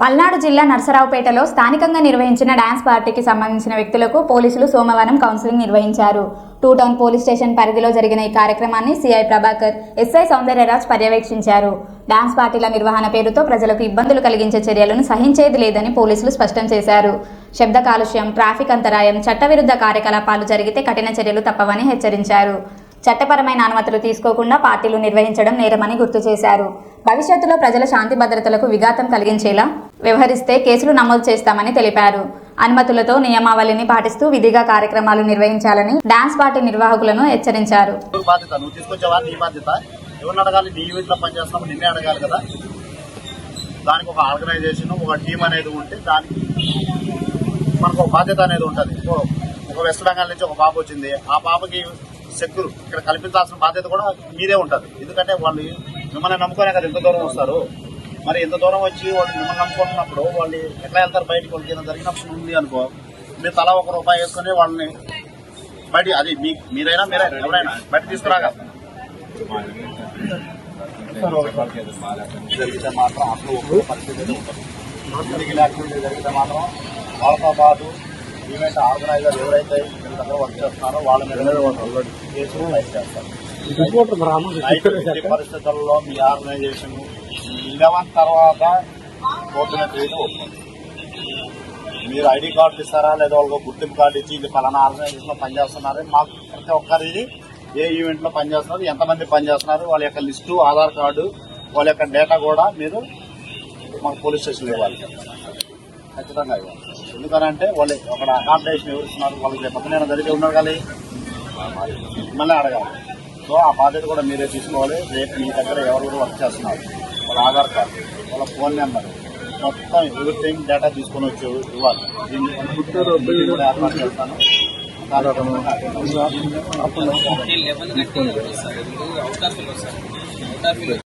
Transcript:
పల్నాడు జిల్లా నర్సరావుపేటలో స్థానికంగా నిర్వహించిన డ్యాన్స్ పార్టీకి సంబంధించిన వ్యక్తులకు పోలీసులు సోమవారం కౌన్సిలింగ్ నిర్వహించారు. టూ టౌన్ పోలీస్ స్టేషన్ పరిధిలో జరిగిన ఈ కార్యక్రమాన్ని సిఐ ప్రభాకర్ ఎస్ఐ సౌందర్యరాజ్ పర్యవేక్షించారు. డ్యాన్స్ పార్టీల నిర్వహణ పేరుతో ప్రజలకు ఇబ్బందులు కలిగించే చర్యలను సహించేది లేదని పోలీసులు స్పష్టం చేశారు. శబ్ద కాలుష్యం ట్రాఫిక్ అంతరాయం చట్టవిరుద్ధ కార్యకలాపాలు జరిగితే కఠిన చర్యలు తప్పవని హెచ్చరించారు. చట్టపరమైన అనుమతులు తీసుకోకుండా పార్టీలు నిర్వహించడం నేరమని గుర్తు చేశారు. భవిష్యత్తులో ప్రజల శాంతి భద్రతలకు విఘాతం కలిగించేలా వ్యవహరిస్తే కేసులు నమోదు చేస్తామని తెలిపారు. అనుమతులతో నియమావళిని పాటిస్తూ విధిగా కార్యక్రమాలు నిర్వహించాలని డాన్స్ పార్టీ నిర్వాహకులను హెచ్చరించారు. దానికి ఒక ఆర్గనైజేషన్ ఒక టీం అనేది ఉంటే దానికి మనకు ఒక బాధ్యత అనేది ఉంటుంది. ఒక వెస్ట్ బెంగాల్ నుంచి ఒక పాప వచ్చింది. ఆ పాపకి సెక్యూర్ ఇక్కడ కల్పించాల్సిన బాధ్యత కూడా మీదే ఉంటుంది ఎందుకంటే వాళ్ళు మిమ్మల్ని నమ్ముకునే కదా ఎంత దూరం వస్తారు. మరి ఎంత దూరం వచ్చి వాళ్ళు మిమ్మల్ని నమ్ముకుంటున్నప్పుడు వాళ్ళు ఎట్లా వెళ్తారు బయటికి? వాళ్ళకి ఏదైనా జరిగినప్పుడు ఉంది అనుకో. మీరు తలా ఒక రూపాయి వేసుకొని వాళ్ళని బయట అది మీ మీరైనా మీరే ఎవరైనా బయట తీసుకురాగా. జరిగితే మాత్రం అసలు పరిస్థితి ఉంటుంది జరిగితే మాత్రం వాళ్ళతో పాటు ఈవెంట్ ఆర్గనైజర్ ఎవరైతే దగ్గర వర్క్ చేస్తున్నారో వాళ్ళ మీద కేసులు చేస్తారు. పరిస్థితుల్లో మీ ఆర్గనైజేషన్ లెవెన్ తర్వాత చేయడం మీరు ఐడి కార్డు ఇస్తారా లేదా వాళ్ళకి గుర్తింపు కార్డు ఇచ్చి ఇది పలానా ఆర్గనైజేషన్లో పనిచేస్తున్నారు? మాకు ప్రతి ఒక్కరిది ఏ ఈవెంట్లో పనిచేస్తున్నారు? ఎంతమంది పనిచేస్తున్నారు? వాళ్ళ యొక్క లిస్టు ఆధార్ కార్డు వాళ్ళ యొక్క డేటా కూడా మీరు మాకు పోలీస్ స్టేషన్లో ఇవ్వాలి. ఖచ్చితంగా ఇవ్వాలి. ఎందుకనంటే వాళ్ళు అక్కడ అకామిడేషన్ ఎవరు ఇస్తున్నారు వాళ్ళకి రేపు పొద్దున జరిగి ఉన్నారు కానీ మిమ్మల్ని అడగాలి. సో ఆ బాధ్యత కూడా మీరే తీసుకోవాలి. రేపు మీ దగ్గర ఎవరు వర్క్ చేస్తున్నారు వాళ్ళ ఆధార్ కార్డు వాళ్ళ ఫోన్ నెంబర్ మొత్తం ఎవ్రీథింగ్ డేటా తీసుకొని వచ్చి ఇవ్వాలి. దీన్ని కూడా ఏర్పాటు చేస్తాను. అవకాశాలు వస్తాయి